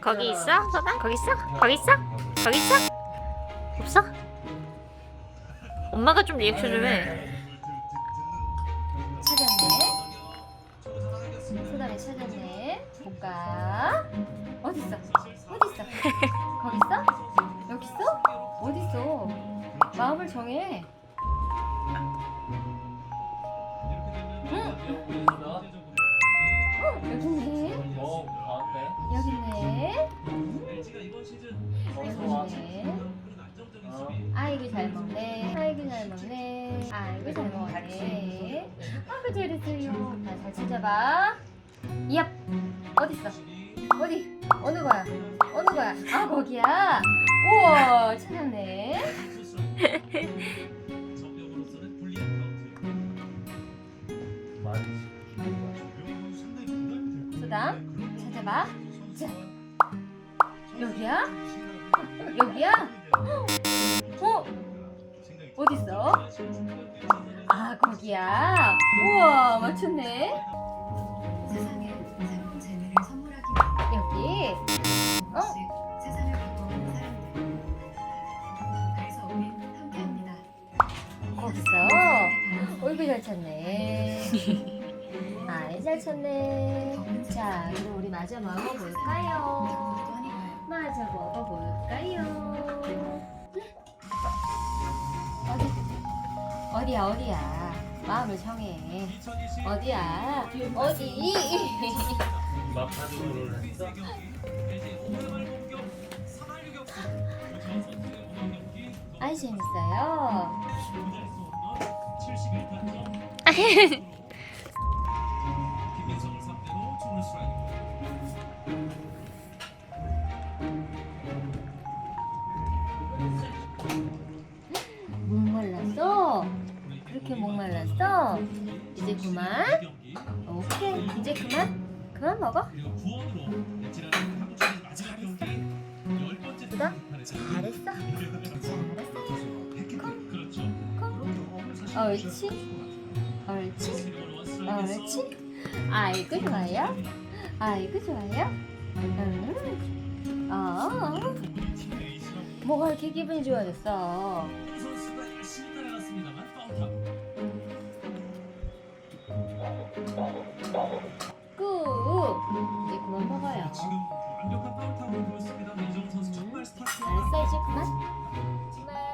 거기 있어? 서다? 거기 있어? 거기 있어? 거기 있어? 없어? 엄마가 좀 리액션 좀 해. 찾았네. 소다리 찾았네. 볼까? 어디 있어? 어디 있어? 거기 있어? 여기 있어? 어디 있어? 마음을 정해. 응. 어, 여기 있네. 어, 가운데. 여기 있네. 어. 어. 아이고 잘 먹네. 아이고 잘 먹네. 아이고 잘 먹네. 아이고 잘했어요. 자, 잘 찾아봐. 얍. 어디 있어? 어디? 어느 거야? 어느 거야? 아 거기야. 우와 찾았네. 여기야? 여기야? 어? 어디 있어? 아 거기야. 우와 맞췄네. 세상에 새로운 재능을 선물하기 여기. 어? 세상을 바꿔온 사람들 그래서 우린 함께합니다 거기 있어. 어이구 잘 찾네. 아이 잘 찾네. 자 그럼 우리 마저 먹어볼까요? 마저 먹어볼까요? 어디? 어디야 어디야? 마음을 정해. 어디야? 어디? 아이 재밌어요. 그렇게 목말랐어? 이제 그만? 오케이 이제 그만? 그만 먹어? 수다? 잘했어? 잘했어요 옳지? 옳지? 옳지? 아이고 좋아요 아이고 좋아요 음. 어 뭐가 이렇게 기분이 좋아졌어 완벽한 파울 타구를 보였습니다. 이정 선수 정말 스타트. 사이즈 그만. 정말.